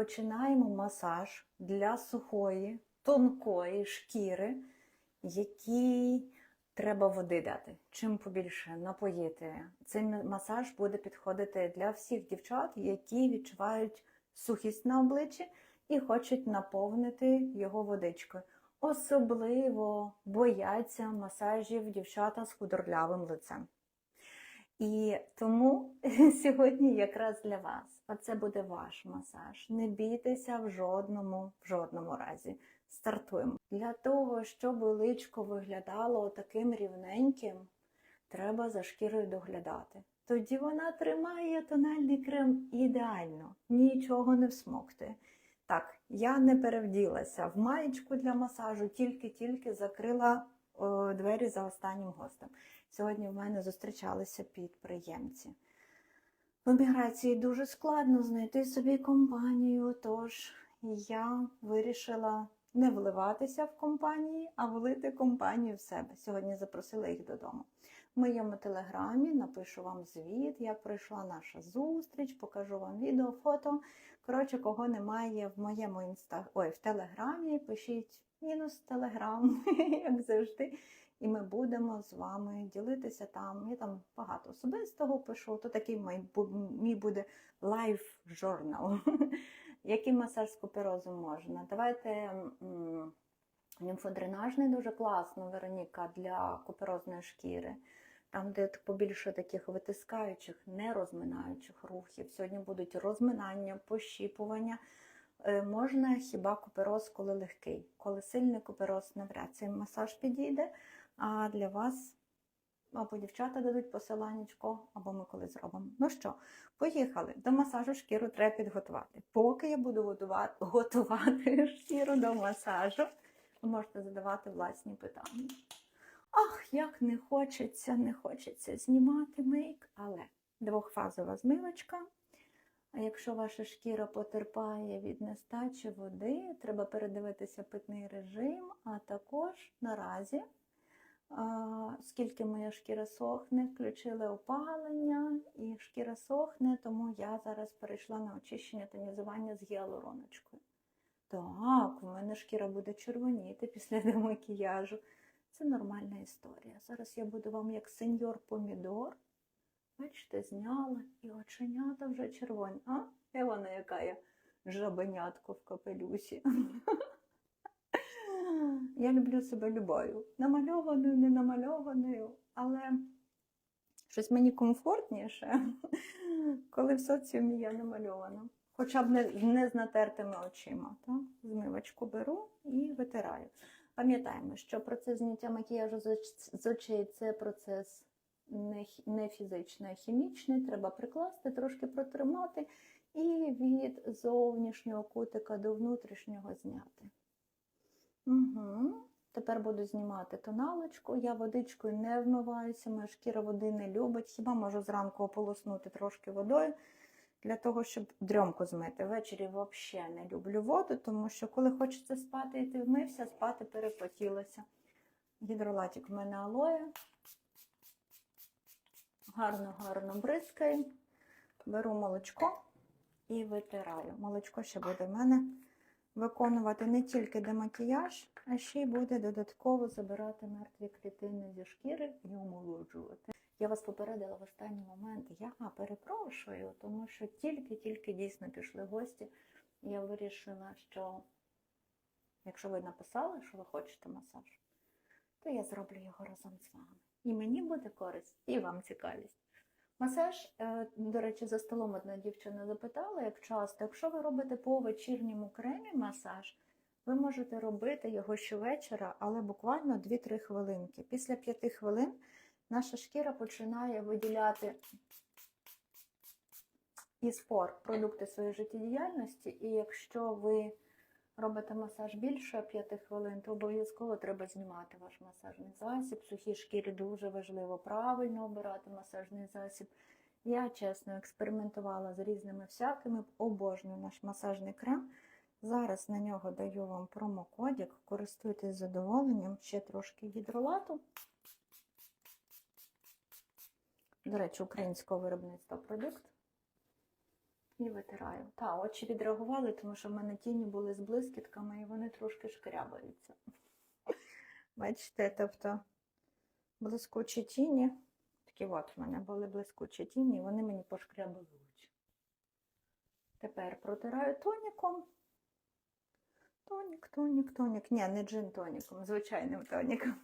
починаємо масаж для сухої, тонкої шкіри, якій треба води дати. Чим побільше напоїти. Цей масаж буде підходити для всіх дівчат, які відчувають сухість на обличчі і хочуть наповнити його водичкою. Особливо бояться масажів дівчата з худорлявим лицем. І тому сьогодні якраз для вас. Оце буде ваш масаж. Не бійтеся в жодному, в жодному разі. Стартуємо. Для того, щоб личко виглядало таким рівненьким, треба за шкірою доглядати. Тоді вона тримає тональний крем ідеально, нічого не всмоктує. Так, я не перевділася в маєчку для масажу, тільки-тільки закрила двері за останнім гостем. Сьогодні в мене зустрічалися підприємці. В еміграції дуже складно знайти собі компанію, тож я вирішила не вливатися в компанії, а влити компанію в себе. Сьогодні запросила їх додому. В моєму телеграмі напишу вам звіт, як пройшла наша зустріч, покажу вам відео, фото. Коротше, кого немає в моєму інста... Ой, в телеграмі, пишіть мінус телеграм, як завжди. І ми будемо з вами ділитися там. Я там багато особистого пишу, то такий мій, бу- мій буде лайф журнал. Який масаж з куперозу можна? Давайте лімфодренажний дуже класно, Вероніка, для куперозної шкіри. Там, де побільше таких витискаючих, не розминаючих рухів. Сьогодні будуть розминання, пощіпування. Е, Можна хіба купероз, коли легкий. Коли сильний купероз, навряд цей масаж підійде. А для вас або дівчата дадуть посиланнячко, або ми коли зробимо. Ну що, поїхали. До масажу шкіру треба підготувати. Поки я буду готувати, готувати шкіру до масажу, ви можете задавати власні питання. Ах, як не хочеться, не хочеться знімати мейк, але двохфазова змивочка. А якщо ваша шкіра потерпає від нестачі води, треба передивитися питний режим, а також наразі, скільки моя шкіра сохне, включили опалення, і шкіра сохне, тому я зараз перейшла на очищення тонізування з гіалуроночкою. Так, у мене шкіра буде червоніти після демакіяжу. Це нормальна історія. Зараз я буду вам як сеньор помідор. Бачите, зняла і оченята вже червоні. А? І вона яка я жабенятко в капелюсі. Я люблю себе любою. Намальованою, не намальованою, але щось мені комфортніше, коли в соціумі я намальована. Хоча б не, не з натертими очима. Так? Змивочку беру і витираю. Пам'ятаємо, що процес зняття макіяжу з очей це процес не, фізичний, а хімічний. Треба прикласти, трошки протримати і від зовнішнього кутика до внутрішнього зняти. Угу. Тепер буду знімати тоналочку. Я водичкою не вмиваюся, моя шкіра води не любить. Хіба можу зранку ополоснути трошки водою для того, щоб дрьомку змити. Ввечері взагалі не люблю воду, тому що коли хочеться спати і ти вмився, спати перепотілося. Гідролатик в мене алоє. Гарно-гарно бризкаю. Беру молочко і витираю. Молочко ще буде в мене виконувати не тільки демакіяж, а ще й буде додатково забирати мертві клітини зі шкіри і омолоджувати. Я вас попередила в останній момент. Я перепрошую, тому що тільки-тільки дійсно пішли гості. Я вирішила, що якщо ви написали, що ви хочете масаж, то я зроблю його разом з вами. І мені буде користь, і вам цікавість. Масаж, е, до речі, за столом одна дівчина запитала, як часто, якщо ви робите по вечірньому кремі масаж, ви можете робити його щовечора, але буквально 2-3 хвилинки. Після 5 хвилин наша шкіра починає виділяти із пор продукти своєї життєдіяльності, і якщо ви робите масаж більше 5 хвилин, то обов'язково треба знімати ваш масажний засіб. Сухій шкірі дуже важливо правильно обирати масажний засіб. Я чесно експериментувала з різними всякими, обожнюю наш масажний крем. Зараз на нього даю вам промокодик, користуйтесь задоволенням, ще трошки гідролату. До речі, українського виробництва продукт. І витираю. Та, очі відреагували, тому що в мене тіні були з блискітками і вони трошки шкрябаються. Бачите, тобто блискучі тіні. Такі от в мене були блискучі тіні, і вони мені пошкрябали очі. Тепер протираю тоніком. Тонік, тонік, тонік. Ні, не джин тоніком, звичайним тоніком.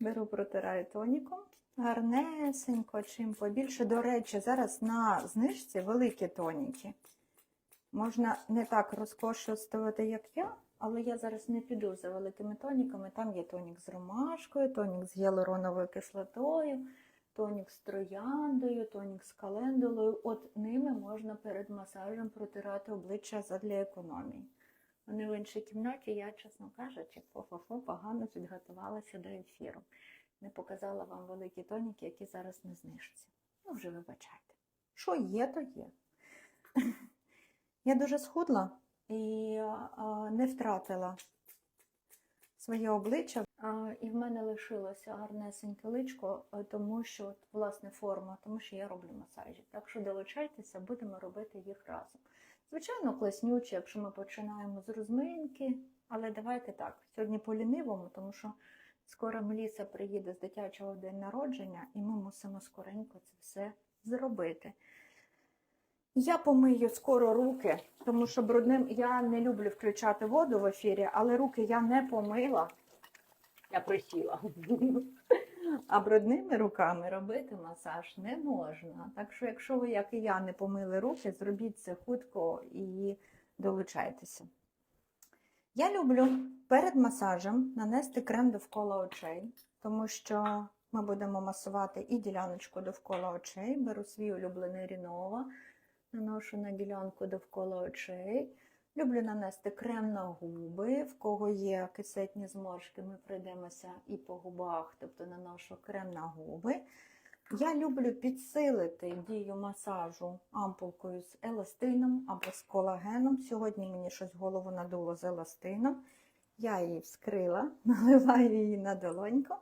Беру, протираю тоніком. Гарнесенько, чим побільше. До речі, зараз на знижці великі тоніки. Можна не так розкошувати, як я, але я зараз не піду за великими тоніками. Там є тонік з ромашкою, тонік з гіалуроновою кислотою, тонік з трояндою, тонік з календулою. От ними можна перед масажем протирати обличчя задля економії. Вони в іншій кімнаті, я, чесно кажучи, фо-фо-фо, погано підготувалася до ефіру. Не показала вам великі тоніки, які зараз не знижаться. Ну, вже вибачайте. Що є, то є. Я дуже схудла і не втратила своє обличчя. І в мене лишилося гарнесеньке личко, е, тому що, от, власне, форма, тому що я роблю масажі. Так що долучайтеся, будемо робити їх разом. Звичайно, класнюче, якщо ми починаємо з розминки, але давайте так, сьогодні по лінивому, тому що скоро Меліса приїде з дитячого день народження, і ми мусимо скоренько це все зробити. Я помию скоро руки, тому що брудним я не люблю включати воду в ефірі, але руки я не помила. Я присіла. А брудними руками робити масаж не можна. Так що, якщо ви, як і я, не помили руки, зробіть це хутко і долучайтеся. Я люблю перед масажем нанести крем довкола очей, тому що ми будемо масувати і діляночку довкола очей. Беру свій улюблений Рінова, наношу на ділянку довкола очей. Люблю нанести крем на губи, в кого є кисетні зморшки, ми пройдемося і по губах, тобто наношу крем на губи. Я люблю підсилити дію масажу ампулкою з еластином або з колагеном. Сьогодні мені щось голову надуло з еластином. Я її вскрила, наливаю її на долоньку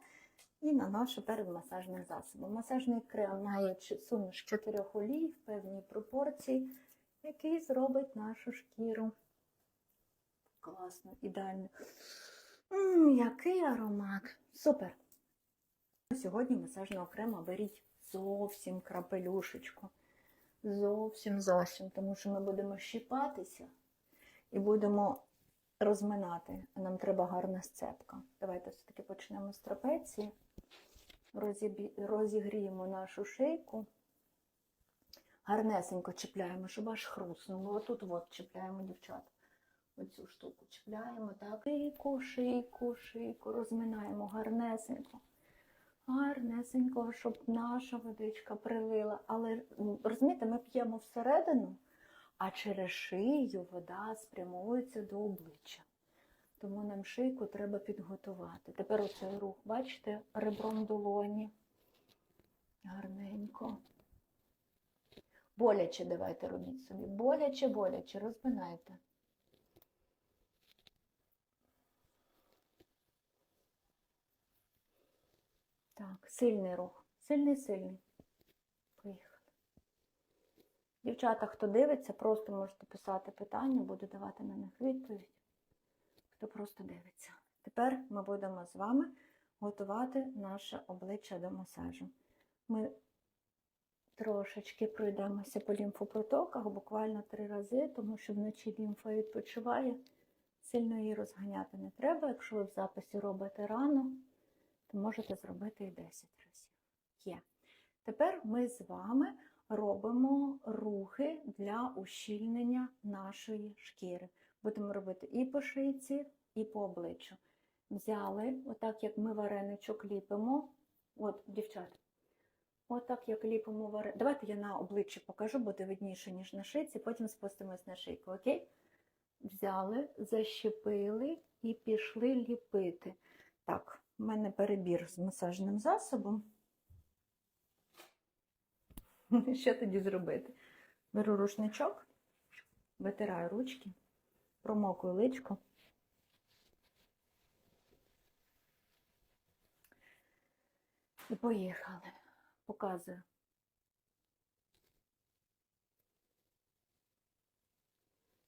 і наношу перед масажним засобом. Масажний крем має суміш чотирьох олій в певній пропорції, який зробить нашу шкіру. Класно, ідеально. М, який аромат! Супер! Сьогодні масажного крема беріть зовсім крапелюшечку. Зовсім зовсім, тому що ми будемо щіпатися і будемо розминати. Нам треба гарна сцепка. Давайте все-таки почнемо з трапеції. Розігріємо нашу шийку. Гарнесенько чіпляємо, щоб аж хруснуло. Отут от чіпляємо, дівчата. Оцю штуку чіпляємо, так. Шийку, шийку, шийку, розминаємо гарнесенько. Гарнесенько, щоб наша водичка прилила. Але розумієте, ми п'ємо всередину, а через шию вода спрямовується до обличчя. Тому нам шийку треба підготувати. Тепер оцей рух, бачите, ребром долоні. Гарненько. Боляче давайте робіть собі. Боляче, боляче, розминайте. Так, сильний рух. Сильний, сильний. Дівчата, хто дивиться, просто можете писати питання, буду давати на них відповідь. Хто просто дивиться. Тепер ми будемо з вами готувати наше обличчя до масажу. Ми трошечки пройдемося по лімфопротоках, буквально три рази, тому що вночі лімфа відпочиває. Сильно її розганяти не треба. Якщо ви в записі робите рано, то можете зробити і 10 разів. Є. Тепер ми з вами робимо рухи для ущільнення нашої шкіри. Будемо робити і по шийці, і по обличчю. Взяли, отак як ми вареничок ліпимо. От, дівчата, отак як ліпимо вареничок. Давайте я на обличчі покажу, буде видніше, ніж на шийці, потім спустимось на шийку, окей? Взяли, защепили і пішли ліпити. Так, у мене перебір з масажним засобом. Що тоді зробити? Беру рушничок, витираю ручки, промокую личко. І поїхали. Показую.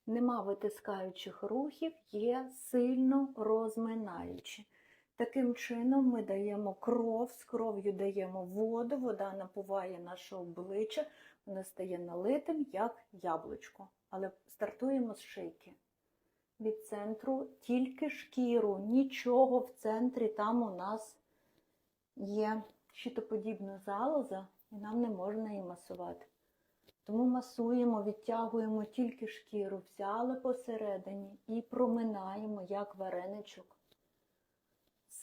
Нема витискаючих рухів, є сильно розминаючі. Таким чином ми даємо кров, з кров'ю даємо воду, вода напуває наше обличчя, воно стає налитим, як яблучко. Але стартуємо з шийки. Від центру тільки шкіру, нічого в центрі, там у нас є щитоподібна залоза, і нам не можна її масувати. Тому масуємо, відтягуємо тільки шкіру, взяли посередині і проминаємо, як вареничок.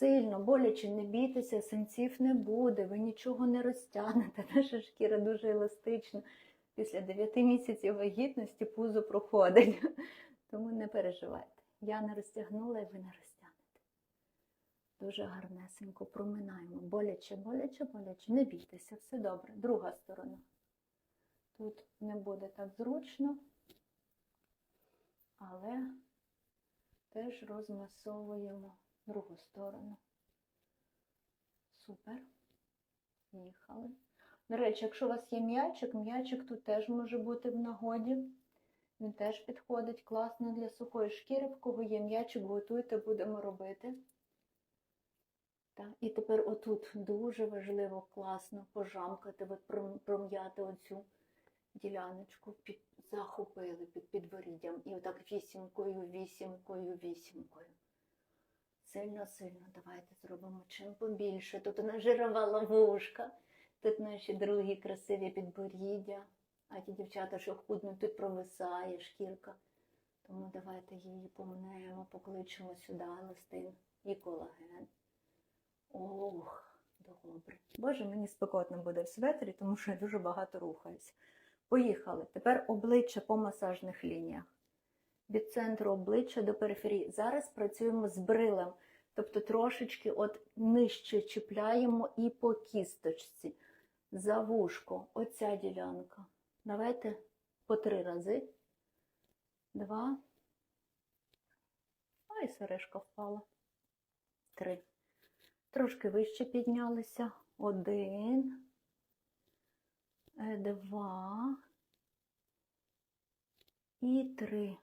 Сильно, боляче не бійтеся, синців не буде, ви нічого не розтягнете. Наша шкіра дуже еластична. Після 9 місяців вагітності пузо проходить. Тому не переживайте. Я не розтягнула і ви не розтягнете. Дуже гарнесенько проминаємо. Боляче, боляче, боляче. Не бійтеся, все добре. Друга сторона. Тут не буде так зручно, але теж розмасовуємо другу сторону. Супер. Їхали. До речі, якщо у вас є м'ячик, м'ячик тут теж може бути в нагоді. Він теж підходить класно для сухої шкіри. В кого є м'ячик, готуйте, будемо робити. Так, і тепер отут дуже важливо класно пожамкати, пром'яти оцю діляночку, під, захопили під підборіддям. І отак вісімкою, вісімкою, вісімкою. Сильно, сильно давайте зробимо чим побільше. Тут нас жирова ловушка, тут наші другі красиві підборіддя. А ті дівчата, що худнуть, тут провисає шкірка. Тому давайте її помнемо, покличемо сюди еластин і колаген. Ох, добре. Боже, мені спекотно буде в светрі, тому що я дуже багато рухаюся. Поїхали. Тепер обличчя по масажних лініях. Від центру обличчя до периферії. Зараз працюємо з брилем, тобто трошечки от нижче чіпляємо і по кісточці. За вушко, оця ділянка. Давайте по три рази. Два. Ай, сережка впала. Три. Трошки вище піднялися. Один. Е, Два. І три.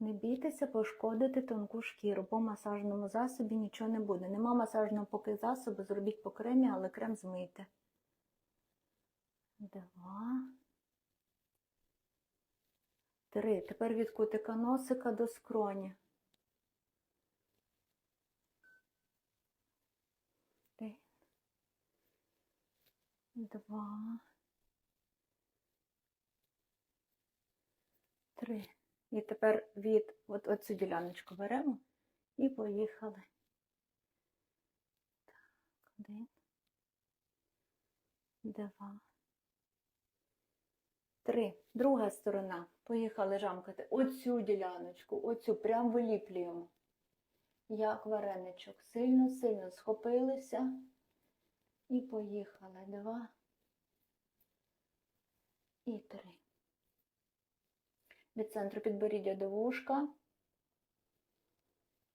Не бійтеся пошкодити тонку шкіру. По масажному засобі нічого не буде. Нема масажного поки засобу, зробіть по кремі, але крем змийте. Два. Три. Тепер від кутика носика до скроні. Два. Три. І тепер від от, оцю діляночку беремо і поїхали. Так, один. Два. Три. Друга сторона. Поїхали жамкати. Оцю діляночку, оцю прям виліплюємо. Як вареничок. Сильно-сильно схопилися. І поїхали. Два. І три. Від центру підборіддя до вушка.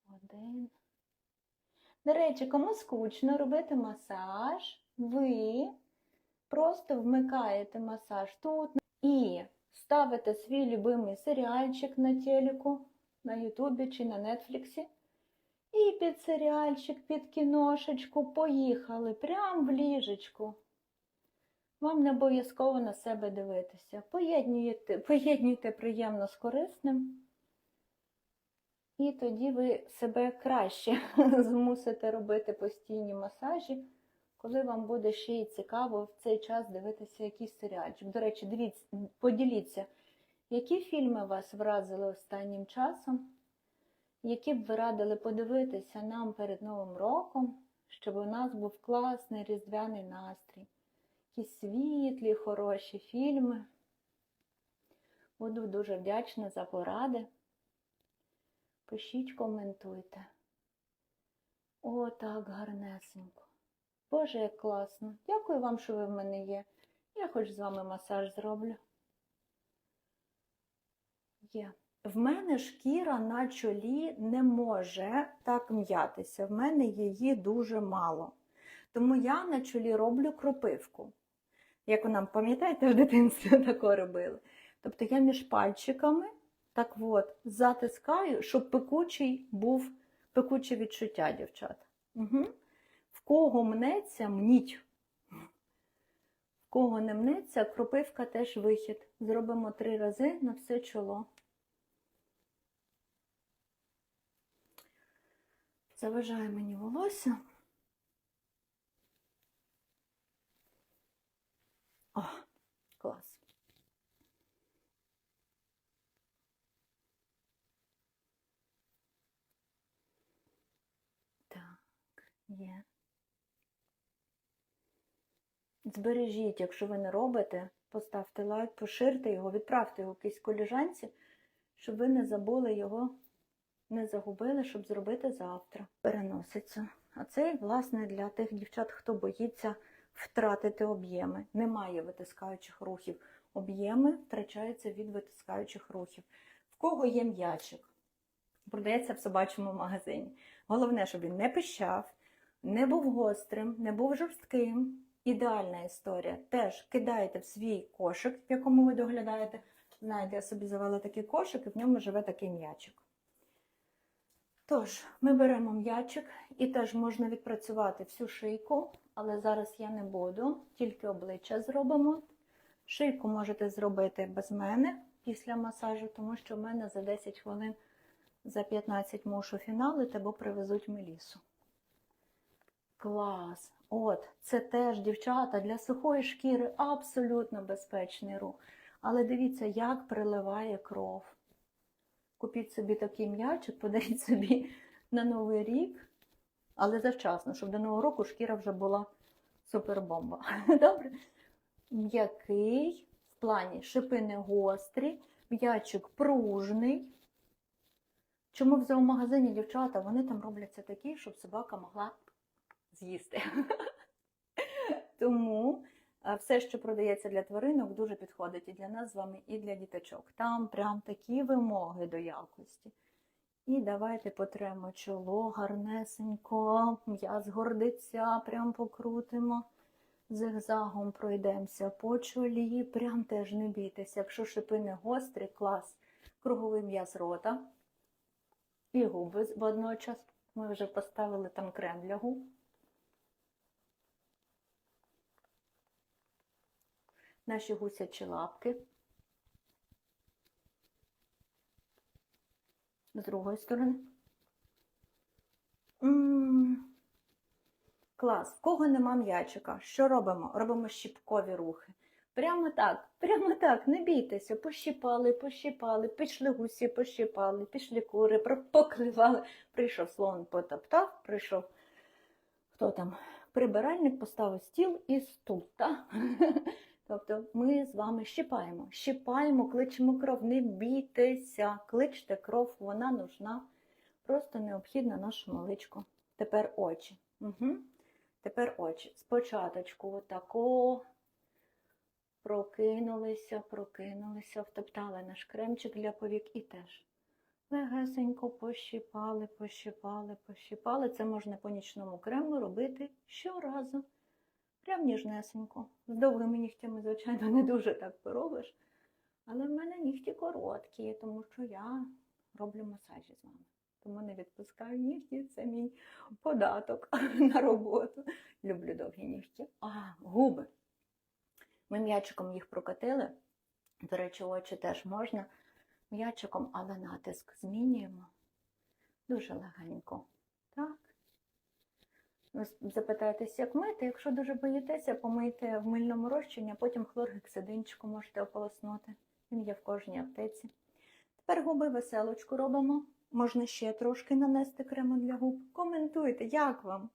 Один. До речі, кому скучно робити масаж, ви просто вмикаєте масаж тут і ставите свій любимий серіальчик на телеку, на Ютубі чи на Нетфліксі. І під серіальчик, під кіношечку поїхали прямо в ліжечку. Вам не обов'язково на себе дивитися. Поєднуйте, поєднуйте приємно з корисним. І тоді ви себе краще змусите робити постійні масажі, коли вам буде ще й цікаво в цей час дивитися якийсь серіальчик. До речі, дивіться, поділіться, які фільми вас вразили останнім часом, які б ви радили подивитися нам перед Новим роком, щоб у нас був класний різдвяний настрій. Якісь світлі, хороші фільми. Буду дуже вдячна за поради. Пишіть, коментуйте. О, так гарнесенько. Боже, як класно. Дякую вам, що ви в мене є. Я хоч з вами масаж зроблю. Є. В мене шкіра на чолі не може так м'ятися. В мене її дуже мало. Тому я на чолі роблю кропивку. Як нам пам'ятаєте, в дитинстві тако робили. Тобто я між пальчиками так от затискаю, щоб пекучий був пекуче відчуття, дівчата. Угу. В кого мнеться, мніть. В кого не мнеться, кропивка теж вихід. Зробимо три рази на все чоло. Заважає мені волосся. О, клас. Так, є. Збережіть, якщо ви не робите, поставте лайк, поширте його, відправте його якійсь коліжанці, щоб ви не забули його, не загубили, щоб зробити завтра. Переноситься. А це, власне, для тих дівчат, хто боїться втратити об'єми. Немає витискаючих рухів. Об'єми втрачаються від витискаючих рухів. В кого є м'ячик? Продається в собачому магазині. Головне, щоб він не пищав, не був гострим, не був жорстким. Ідеальна історія. Теж кидаєте в свій кошик, в якому ви доглядаєте. Знаєте, я собі завела такий кошик, і в ньому живе такий м'ячик. Тож, ми беремо м'ячик і теж можна відпрацювати всю шийку, але зараз я не буду, тільки обличчя зробимо. Шийку можете зробити без мене після масажу, тому що в мене за 10 хвилин, за 15 мушу фіналити, бо привезуть мелісу. Клас! От, це теж, дівчата, для сухої шкіри абсолютно безпечний рух. Але дивіться, як приливає кров. Купіть собі такий м'ячик, подаріть собі на Новий рік, але завчасно, щоб до Нового року шкіра вже була супербомба. Добре? М'який, в плані шипи не гострі, м'ячик пружний. Чому в зоомагазині дівчата, вони там робляться такі, щоб собака могла з'їсти. Тому все, що продається для тваринок, дуже підходить і для нас з вами, і для діточок. Там прям такі вимоги до якості. І давайте потремо чоло гарнесенько, м'яз гордиця, прям покрутимо. Зигзагом пройдемося по чолі, прям теж не бійтеся. Якщо шипи не гострі, клас, круговий м'яз рота і губи водночас. Ми вже поставили там крем для губ. Наші гусячі лапки. З другої сторони. Клас. В кого нема м'ячика? Що робимо? Робимо щіпкові рухи. Прямо так, прямо так, не бійтеся. Пощіпали, пощіпали, пішли гусі, пощіпали, пішли кури, покливали. Прийшов слон, потоптав, прийшов хто там? Прибиральник поставив стіл і стул. Та? Тобто ми з вами щипаємо, щипаємо, кличемо кров, не бійтеся, кличте кров, вона нужна, просто необхідна нашому личку. Тепер очі. Угу. Тепер очі. Спочаточку отако прокинулися, прокинулися, втоптали наш кремчик для повік і теж. Легесенько пощипали, пощипали, пощипали. Це можна по нічному крему робити щоразу. Прям ніжнесенько. З довгими нігтями, звичайно, не дуже так поробиш. Але в мене нігті короткі, тому що я роблю масажі з вами. Тому не відпускаю нігті, це мій податок на роботу. Люблю довгі нігті. А, губи. Ми м'ячиком їх прокатили. До речі, очі теж можна м'ячиком, але натиск змінюємо. Дуже легенько. Ви запитаєтесь, як мити. Якщо дуже боїтеся, помийте в мильному розчині, а потім хлоргексидинчику можете ополоснути. Він є в кожній аптеці. Тепер губи веселочку робимо. Можна ще трошки нанести крему для губ. Коментуйте, як вам?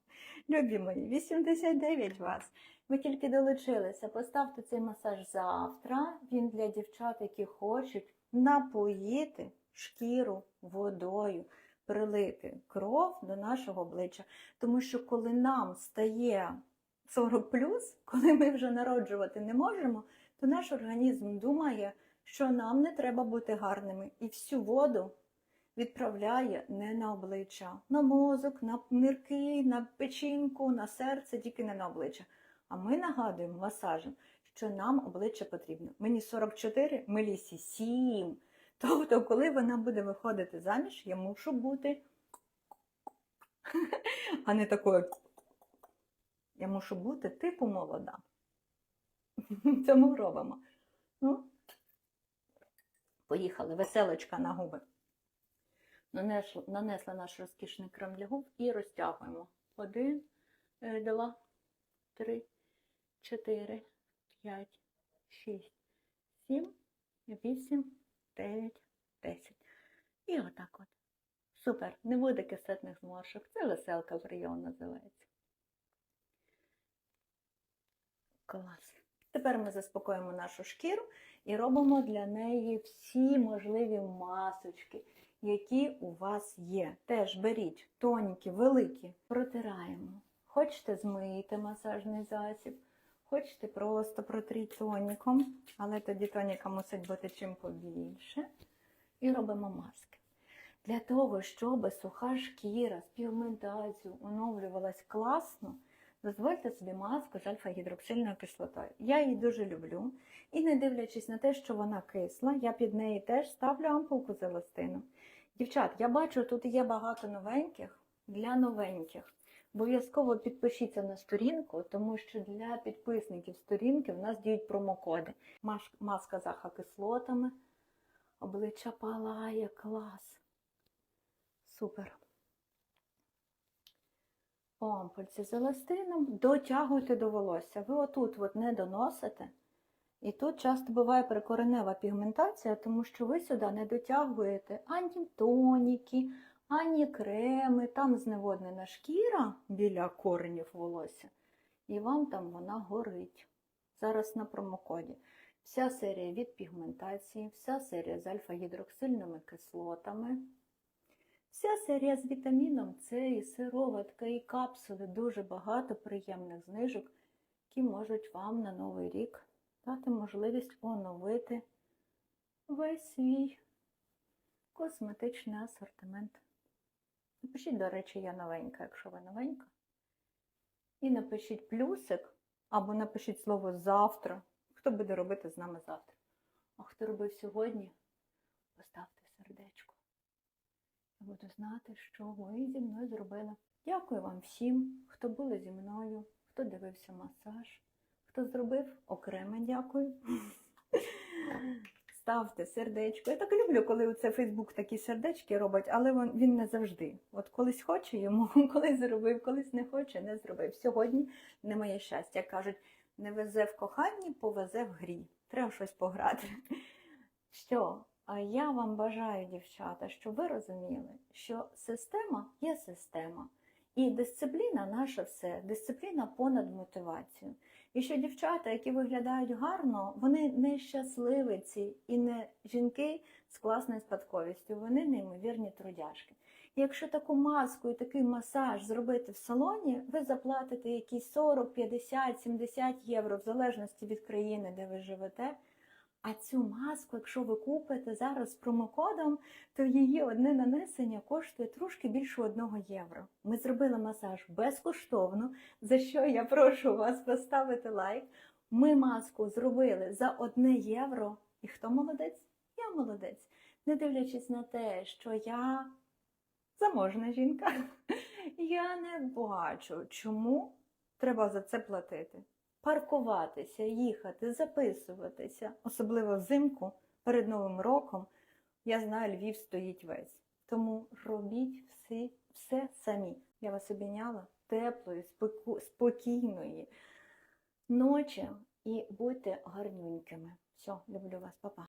Любі мої, 89 вас. Ви тільки долучилися. Поставте цей масаж завтра. Він для дівчат, які хочуть напоїти шкіру водою, прилити кров до нашого обличчя. Тому що коли нам стає 40 коли ми вже народжувати не можемо, то наш організм думає, що нам не треба бути гарними. І всю воду відправляє не на обличчя, на мозок, на нирки, на печінку, на серце, тільки не на обличчя. А ми нагадуємо масажем, що нам обличчя потрібно. Мені 44, Мелісі 7. Тобто, коли вона буде виходити заміж, я мушу бути, а не такою. Я мушу бути типу молода. Це ми робимо. Ну, поїхали, веселочка на губи. Нанесли, нанесли наш розкішний крем для губ і розтягуємо. Один, е, два, три, чотири, п'ять, шість, сім, вісім, дев'ять, десять. І отак от. Супер. Не буде кисетних зморшок. Це веселка в прийом називається. Клас. Тепер ми заспокоїмо нашу шкіру і робимо для неї всі можливі масочки, які у вас є. Теж беріть тоніки, великі, протираємо. Хочете змийте масажний засіб, хочете просто протріть тоніком, але тоді тоніка мусить бути чим побільше. І робимо маски. Для того, щоб суха шкіра з пігментацією оновлювалась класно, дозвольте собі маску з альфа-гідроксильною кислотою. Я її дуже люблю. І не дивлячись на те, що вона кисла, я під неї теж ставлю ампулку з еластином. Дівчат, я бачу, тут є багато новеньких для новеньких. Обов'язково підпишіться на сторінку, тому що для підписників сторінки в нас діють промокоди. Маска з ахокислотами, обличчя палає, клас. Супер. По ампульці з еластином дотягуйте до волосся. Ви отут от не доносите. І тут часто буває прикоренева пігментація, тому що ви сюди не дотягуєте ані тоніки, ані креми, там зневоднена шкіра біля коренів волосся, і вам там вона горить. Зараз на промокоді. Вся серія від пігментації, вся серія з альфа-гідроксильними кислотами, вся серія з вітаміном С, і сироватка, і капсули, дуже багато приємних знижок, які можуть вам на Новий рік дати можливість оновити весь свій косметичний асортимент. Напишіть, до речі, я новенька, якщо ви новенька. І напишіть плюсик, або напишіть слово завтра. Хто буде робити з нами завтра? А хто робив сьогодні, поставте сердечко. Я буду знати, що ви зі мною зробили. Дякую вам всім, хто були зі мною, хто дивився масаж, хто зробив окреме дякую. Ставте сердечко. Я так люблю, коли це Фейсбук такі сердечки робить, але він, не завжди. От колись хоче йому, колись зробив, колись не хоче, не зробив. Сьогодні не моє щастя. Кажуть, не везе в коханні, повезе в грі. Треба щось пограти. Що? А я вам бажаю, дівчата, щоб ви розуміли, що система є система. І дисципліна наша все, дисципліна понад мотивацію. І що дівчата, які виглядають гарно, вони не щасливиці і не жінки з класною спадковістю, вони неймовірні трудяшки. І якщо таку маску і такий масаж зробити в салоні, ви заплатите якісь 40, 50, 70 євро, в залежності від країни, де ви живете. А цю маску, якщо ви купите зараз промокодом, то її одне нанесення коштує трошки більше 1 євро. Ми зробили масаж безкоштовно, за що я прошу вас поставити лайк. Ми маску зробили за 1 євро. І хто молодець? Я молодець. Не дивлячись на те, що я заможна жінка, я не бачу, чому треба за це платити паркуватися, їхати, записуватися, особливо взимку перед Новим роком. Я знаю, Львів стоїть весь. Тому робіть всі, все самі. Я вас обійняла теплої, спокійної ночі і будьте гарнюнькими. Все, люблю вас, па-па.